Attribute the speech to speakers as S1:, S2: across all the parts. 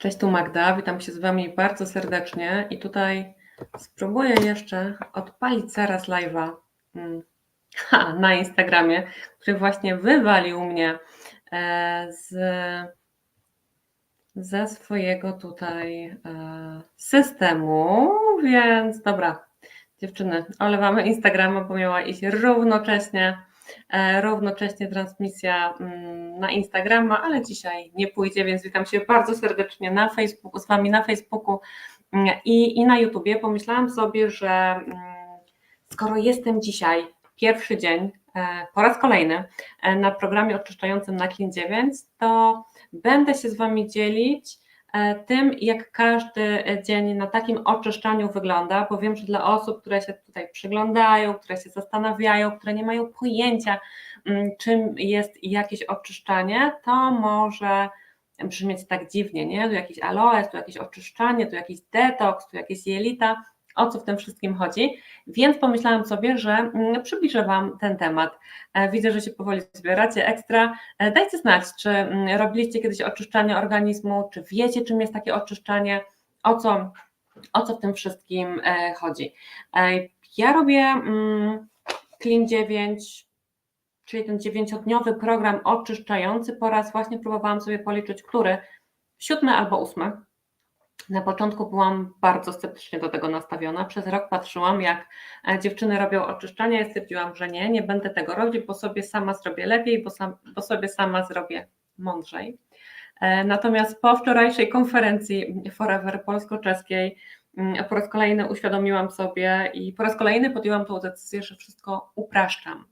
S1: Cześć, tu Magda, witam się z Wami bardzo serdecznie i tutaj spróbuję jeszcze odpalić zaraz live'a mm, na Instagramie, który właśnie wywalił mnie e, z, ze swojego tutaj e, systemu, więc dobra, dziewczyny, olewamy Instagrama, bo miała iść równocześnie równocześnie transmisja mm, na Instagrama, ale dzisiaj nie pójdzie, więc witam się bardzo serdecznie na Facebooku, z Wami na Facebooku mm, i, i na YouTubie. Pomyślałam sobie, że mm, skoro jestem dzisiaj, pierwszy dzień, e, po raz kolejny e, na programie oczyszczającym na Clean 9, to będę się z Wami dzielić tym, jak każdy dzień na takim oczyszczaniu wygląda, bo wiem, że dla osób, które się tutaj przyglądają, które się zastanawiają, które nie mają pojęcia, mm, czym jest jakieś oczyszczanie, to może brzmieć tak dziwnie, nie? Tu jakiś aloes, tu jakieś oczyszczanie, tu jakiś detoks, tu jakieś jelita, o co w tym wszystkim chodzi, więc pomyślałam sobie, że mm, przybliżę Wam ten temat. E, widzę, że się powoli zbieracie ekstra. E, dajcie znać, czy mm, robiliście kiedyś oczyszczanie organizmu, czy wiecie, czym jest takie oczyszczanie, o co, o co w tym wszystkim e, chodzi. Ja robię mm, Clean 9, czyli ten dziewięciodniowy program oczyszczający. Po raz właśnie próbowałam sobie policzyć, który siódmy albo ósmy na początku byłam bardzo sceptycznie do tego nastawiona. Przez rok patrzyłam, jak e, dziewczyny robią oczyszczania i stwierdziłam, że nie, nie będę tego robić, bo sobie sama zrobię lepiej, bo, sam, bo sobie sama zrobię mądrzej. E, natomiast po wczorajszej konferencji Forever polsko-czeskiej mm, po raz kolejny uświadomiłam sobie i po raz kolejny podjęłam tą decyzję, że wszystko upraszczam.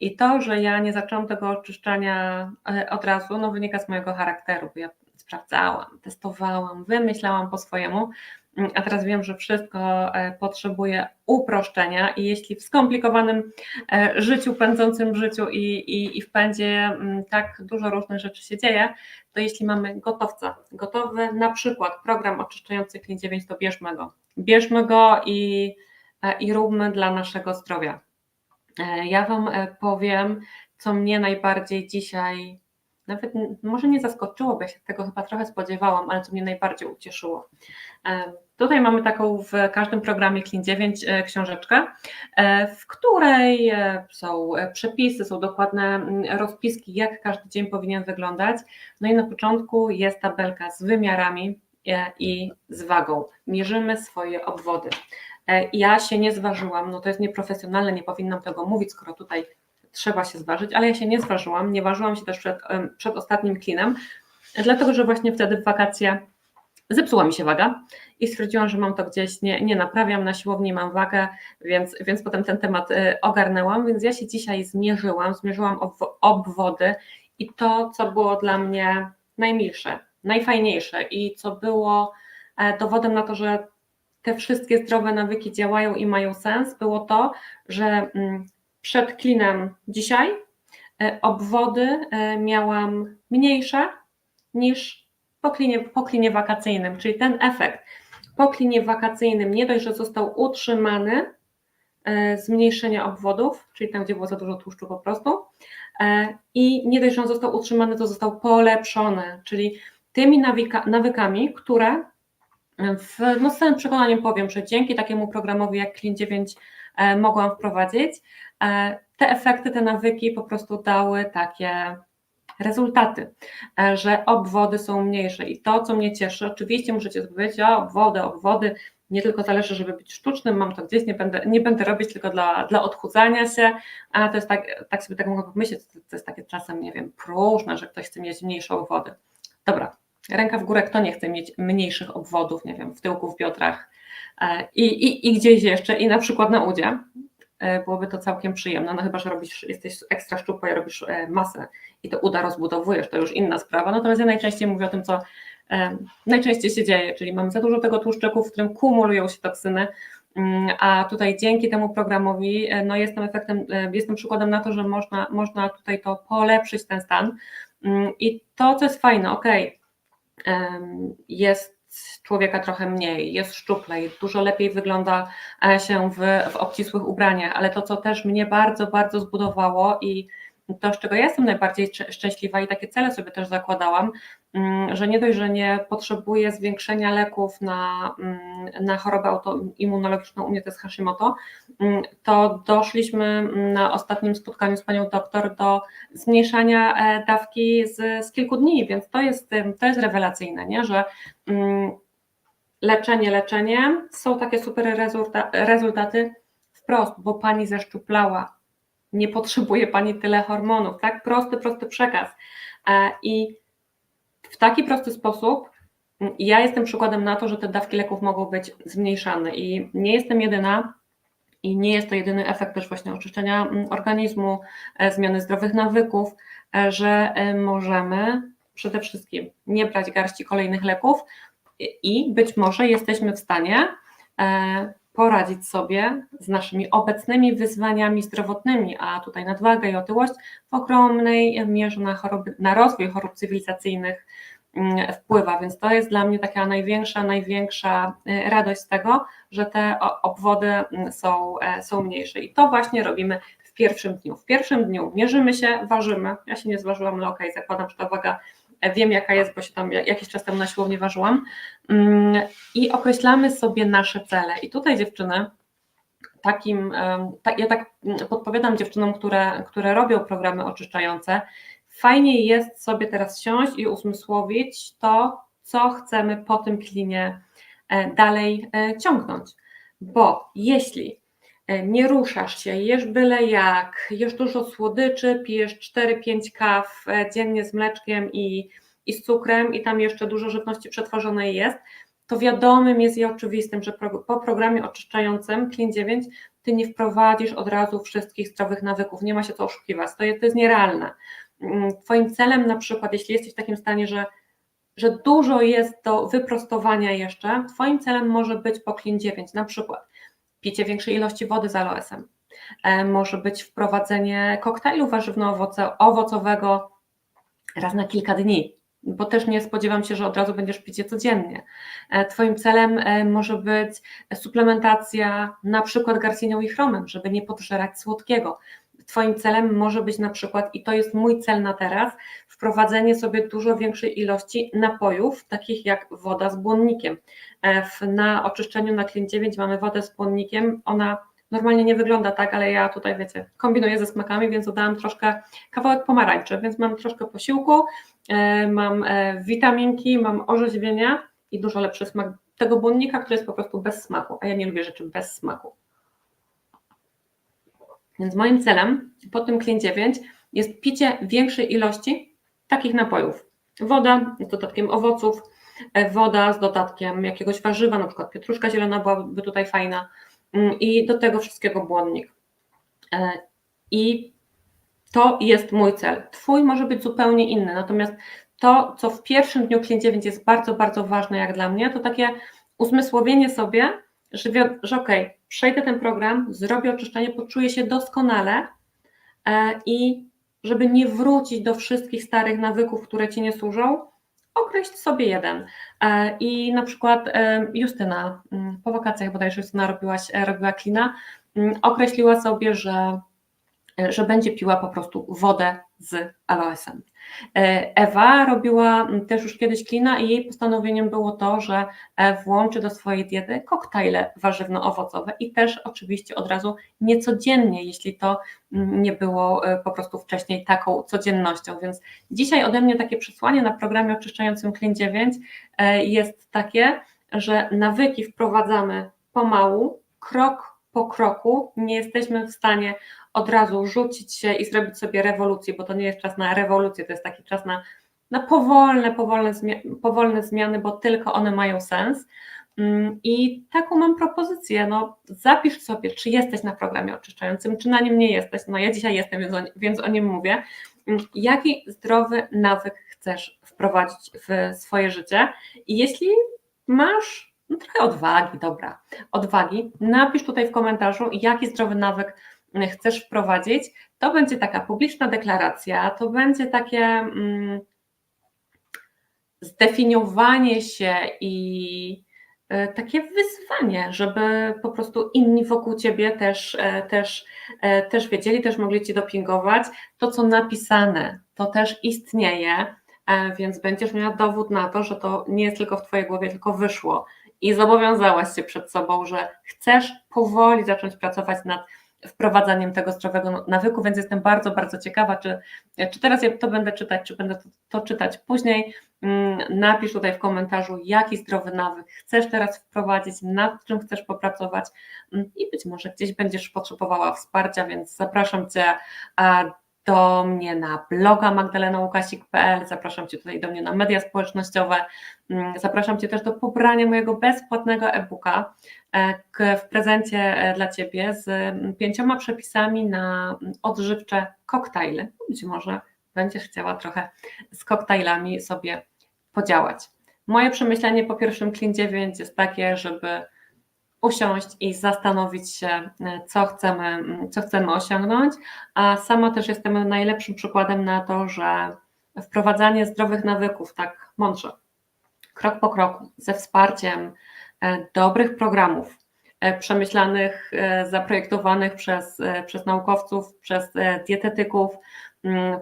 S1: I to, że ja nie zaczęłam tego oczyszczania e, od razu, no wynika z mojego charakteru, ja sprawdzałam, testowałam, wymyślałam po swojemu, mm, a teraz wiem, że wszystko e, potrzebuje uproszczenia i jeśli w skomplikowanym e, życiu, pędzącym życiu i, i, i w pędzie mm, tak dużo różnych rzeczy się dzieje, to jeśli mamy gotowca, gotowy na przykład program oczyszczający Clean 9, to bierzmy go. Bierzmy go i, e, i róbmy dla naszego zdrowia. Ja Wam powiem, co mnie najbardziej dzisiaj nawet może nie zaskoczyło, bo ja się tego chyba trochę spodziewałam, ale co mnie najbardziej ucieszyło. E, tutaj mamy taką w każdym programie Clean 9 e, książeczkę, e, w której są przepisy, są dokładne rozpiski, jak każdy dzień powinien wyglądać. No i na początku jest tabelka z wymiarami i z wagą. Mierzymy swoje obwody. Ja się nie zważyłam, no to jest nieprofesjonalne, nie powinnam tego mówić, skoro tutaj trzeba się zważyć, ale ja się nie zważyłam, nie ważyłam się też przed, przed ostatnim klinem, dlatego że właśnie wtedy w wakacje zepsuła mi się waga i stwierdziłam, że mam to gdzieś, nie, nie naprawiam, na siłowni mam wagę, więc, więc potem ten temat y, ogarnęłam, więc ja się dzisiaj zmierzyłam, zmierzyłam obwody i to, co było dla mnie najmilsze, najfajniejsze i co było e, dowodem na to, że te wszystkie zdrowe nawyki działają i mają sens, było to, że mm, przed klinem dzisiaj e, obwody e, miałam mniejsze niż po klinie, po klinie wakacyjnym, czyli ten efekt. Po klinie wakacyjnym nie dość, że został utrzymany, e, zmniejszenie obwodów, czyli tam, gdzie było za dużo tłuszczu po prostu, i nie dość, że on został utrzymany, to został polepszony, czyli tymi nawyka, nawykami, które w, no z całym przekonaniem powiem, że dzięki takiemu programowi jak Clean 9 mogłam wprowadzić, te efekty, te nawyki po prostu dały takie rezultaty, e, że obwody są mniejsze. I to, co mnie cieszy, oczywiście możecie powiedzieć, o obwody, obwody, nie tylko zależy, żeby być sztucznym, mam to gdzieś, nie będę, nie będę robić tylko dla, dla odchudzania się, a to jest tak, tak sobie tak mogę pomyśleć, to, to jest takie czasem, nie wiem, próżne, że ktoś chce mieć mniejsze obwody. Dobra, ręka w górę, kto nie chce mieć mniejszych obwodów, nie wiem, w tyłku, w biodrach e, i, i, i gdzieś jeszcze, i na przykład na udzie, E, byłoby to całkiem przyjemne. No chyba, że robisz, jesteś ekstra szczupła i robisz e, masę i to uda rozbudowujesz, to już inna sprawa. Natomiast ja najczęściej mówię o tym, co e, najczęściej się dzieje, czyli mamy za dużo tego tłuszczyku, w którym kumulują się toksyny, mm, a tutaj dzięki temu programowi no jestem efektem, jestem przykładem na to, że można, można tutaj to polepszyć ten stan mm, i to, co jest fajne, ok, jest człowieka trochę mniej, jest szczuplej, dużo lepiej wygląda e, się w, w obcisłych ubraniach, ale to, co też mnie bardzo, bardzo zbudowało i to, z czego ja jestem najbardziej szczęśliwa i takie cele sobie też zakładałam, że nie dość, że nie potrzebuję zwiększenia leków na, mm, na chorobę autoimmunologiczną, u mnie to jest Hashimoto, mm, to doszliśmy na ostatnim spotkaniu z panią doktor do zmniejszania e, dawki z, z kilku dni, więc to jest, to jest rewelacyjne, nie? że leczenie, leczenie, są takie super rezultaty wprost, bo pani zeszczuplała, nie potrzebuje pani tyle hormonów, tak? Prosty, prosty przekaz. E, I w taki prosty sposób ja jestem przykładem na to, że te dawki leków mogą być zmniejszane i nie jestem jedyna i nie jest to jedyny efekt też właśnie oczyszczenia organizmu, e, zmiany zdrowych nawyków, e, że możemy przede wszystkim nie brać garści kolejnych leków i być może jesteśmy w stanie poradzić sobie z naszymi obecnymi wyzwaniami zdrowotnymi, a tutaj nadwaga i otyłość w ogromnej mierze na, choroby, na rozwój chorób cywilizacyjnych mm, wpływa, więc to jest dla mnie taka największa, największa y, radość z tego, że te obwody mm, są, e, są mniejsze. I to właśnie robimy w pierwszym dniu. W pierwszym dniu mierzymy się, ważymy, ja się nie zważyłam, ale okej, zakładam, że ta waga wiem jaka jest, bo się tam jakiś czas temu na ważyłam mm, i określamy sobie nasze cele. I tutaj dziewczyny, takim, ja tak podpowiadam dziewczynom, które, które robią programy oczyszczające, fajnie jest sobie teraz siąść i uzmysłowić to, co chcemy po tym klinie e, dalej e, ciągnąć. Bo jeśli nie ruszasz się, jesz byle jak, jesz dużo słodyczy, pijesz 4-5 kaw e, dziennie z mleczkiem i, i z cukrem i tam jeszcze dużo żywności przetworzonej jest, to wiadomym jest i oczywistym, że po programie oczyszczającym Clean 9 ty nie wprowadzisz od razu wszystkich zdrowych nawyków, nie ma się co oszukiwać, to, to jest nierealne. Mm, twoim celem na przykład, jeśli jesteś w takim stanie, że, że dużo jest do wyprostowania jeszcze, Twoim celem może być po Clean 9 na przykład picie większej ilości wody z aloesem. E, może być wprowadzenie koktajlu warzywno-owocowego raz na kilka dni, bo też nie spodziewam się, że od razu będziesz pić je codziennie. E, twoim celem e, może być suplementacja na przykład garcinią i chromem, żeby nie podżerać słodkiego. Twoim celem może być na przykład, i to jest mój cel na teraz, wprowadzenie sobie dużo większej ilości napojów, takich jak woda z błonnikiem. E, na oczyszczeniu na Clean 9 mamy wodę z błonnikiem, ona normalnie nie wygląda tak, ale ja tutaj, wiecie, kombinuję ze smakami, więc dodałam troszkę kawałek pomarańczy, więc mam troszkę posiłku, e, mam e, witaminki, mam orzeźwienia i dużo lepszy smak tego błonnika, który jest po prostu bez smaku, a ja nie lubię rzeczy bez smaku. Więc moim celem po tym Clean 9 jest picie większej ilości takich napojów. Woda z dodatkiem owoców, e, woda z dodatkiem jakiegoś warzywa, na przykład pietruszka zielona byłaby tutaj fajna mm, i do tego wszystkiego błonnik. E, I to jest mój cel. Twój może być zupełnie inny, natomiast to, co w pierwszym dniu Clean 9 jest bardzo, bardzo ważne jak dla mnie, to takie uzmysłowienie sobie, że, że okej, przejdę ten program, zrobię oczyszczenie, poczuję się doskonale e, i żeby nie wrócić do wszystkich starych nawyków, które ci nie służą, określ sobie jeden. E, I na przykład e, Justyna, mm, po wakacjach bodajże Justyna robiłaś, robiła klina, mm, określiła sobie, że, że będzie piła po prostu wodę z aloesem. E, Ewa robiła też już kiedyś klina i jej postanowieniem było to, że e, włączy do swojej diety koktajle warzywno-owocowe i też oczywiście od razu niecodziennie, jeśli to nie było e, po prostu wcześniej taką codziennością. Więc dzisiaj ode mnie takie przesłanie na programie oczyszczającym Clean 9 jest takie, że nawyki wprowadzamy pomału, krok po kroku, nie jesteśmy w stanie od razu rzucić się i zrobić sobie rewolucję, bo to nie jest czas na rewolucję, to jest taki czas na, na powolne, powolne, powolne zmiany, bo tylko one mają sens. Mm, I taką mam propozycję, no zapisz sobie, czy jesteś na programie oczyszczającym, czy na nim nie jesteś. No ja dzisiaj jestem, więc o, więc o nim mówię. Mm, jaki zdrowy nawyk chcesz wprowadzić w swoje życie? I jeśli masz no, trochę odwagi, dobra, odwagi, napisz tutaj w komentarzu, jaki zdrowy nawyk chcesz wprowadzić, to będzie taka publiczna deklaracja, to będzie takie mm, zdefiniowanie się i e, takie wyzwanie, żeby po prostu inni wokół ciebie też, e, też, e, też wiedzieli, też mogli ci dopingować. To, co napisane, to też istnieje, więc będziesz miała dowód na to, że to nie jest tylko w twojej głowie, tylko wyszło. I zobowiązałaś się przed sobą, że chcesz powoli zacząć pracować nad wprowadzaniem tego zdrowego nawyku, więc jestem bardzo, bardzo ciekawa, czy, czy teraz ja to będę czytać, czy będę to, to czytać później. Mm, Napisz tutaj w komentarzu, jaki zdrowy nawyk chcesz teraz wprowadzić, nad czym chcesz popracować mm, i być może gdzieś będziesz potrzebowała wsparcia, więc zapraszam Cię do mnie na bloga magdalenałukasik.pl, zapraszam Cię tutaj do mnie na media społecznościowe, mm, zapraszam Cię też do pobrania mojego bezpłatnego e-booka e, w prezencie e, dla Ciebie z mm, pięcioma przepisami na mm, odżywcze koktajle. Być może będziesz chciała trochę z koktajlami sobie podziałać. Moje przemyślenie po pierwszym Clean 9 jest takie, żeby usiąść i zastanowić się, e, co chcemy, co chcemy osiągnąć, a sama też jestem najlepszym przykładem na to, że wprowadzanie zdrowych nawyków tak mądrze, krok po kroku, ze wsparciem e, dobrych programów, e, przemyślanych, zaprojektowanych przez, przez naukowców, przez dietetyków,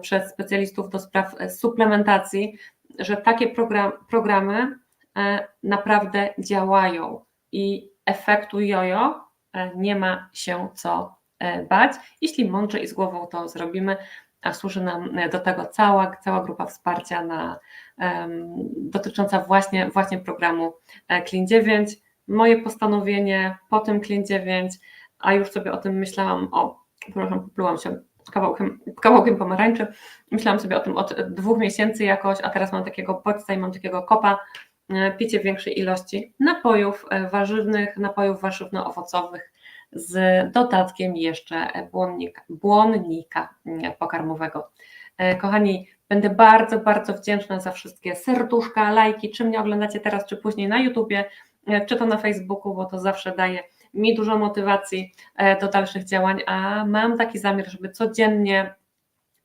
S1: przez specjalistów do spraw suplementacji, że takie program, programy naprawdę działają i efektu jojo e, nie ma się co e, bać, jeśli mądrze i z głową to zrobimy, a służy nam e, do tego cała, cała grupa wsparcia na, em, dotycząca właśnie, właśnie programu Clean 9. Moje postanowienie po tym Clean 9, a już sobie o tym myślałam, o, przepraszam, poplułam się kawałkiem, kawałkiem pomarańczy, myślałam sobie o tym od dwóch miesięcy jakoś, a teraz mam takiego bodźca i mam takiego kopa, picie większej ilości napojów e, warzywnych, napojów warzywno-owocowych z dodatkiem jeszcze błonnika, błonnika mm, pokarmowego. E, Kochani, będę bardzo, bardzo wdzięczna za wszystkie serduszka, lajki, czy mnie oglądacie teraz, czy później na YouTubie, e, czy to na Facebooku, bo to zawsze daje mi dużo motywacji e, do dalszych działań, a mam taki zamiar, żeby codziennie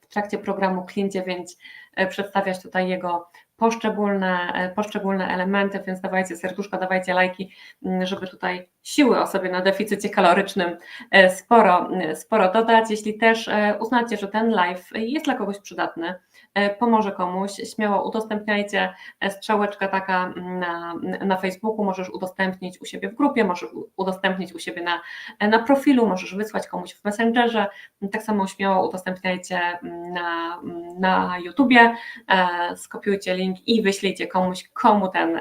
S1: w trakcie programu Clean 9 e, przedstawiać tutaj jego poszczególne, e, poszczególne elementy, więc dawajcie serduszko, dawajcie lajki, m, żeby tutaj siły o sobie na deficycie kalorycznym e, sporo, e, sporo dodać. Jeśli też uznacie, że ten live jest dla kogoś przydatny, pomoże komuś, śmiało udostępniajcie e, strzałeczka taka na, na Facebooku, możesz udostępnić u siebie w grupie, możesz udostępnić u siebie na, na profilu, możesz wysłać komuś w Messengerze, tak samo śmiało udostępniajcie na, na YouTubie, e, skopiujcie link i wyślijcie komuś, komu ten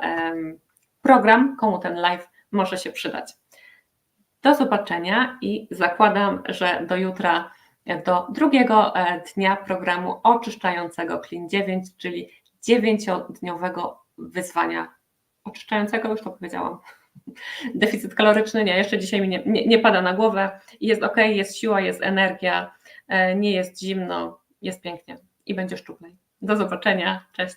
S1: program, komu ten live może się przydać. Do zobaczenia i zakładam, że do jutra, e, do drugiego e, dnia programu oczyszczającego Clean 9, czyli dziewięciodniowego wyzwania oczyszczającego, już to powiedziałam. Deficyt kaloryczny nie, jeszcze dzisiaj mi nie, nie, nie pada na głowę. Jest ok, jest siła, jest energia, e, nie jest zimno, jest pięknie i będzie szczuplej. Do zobaczenia, cześć.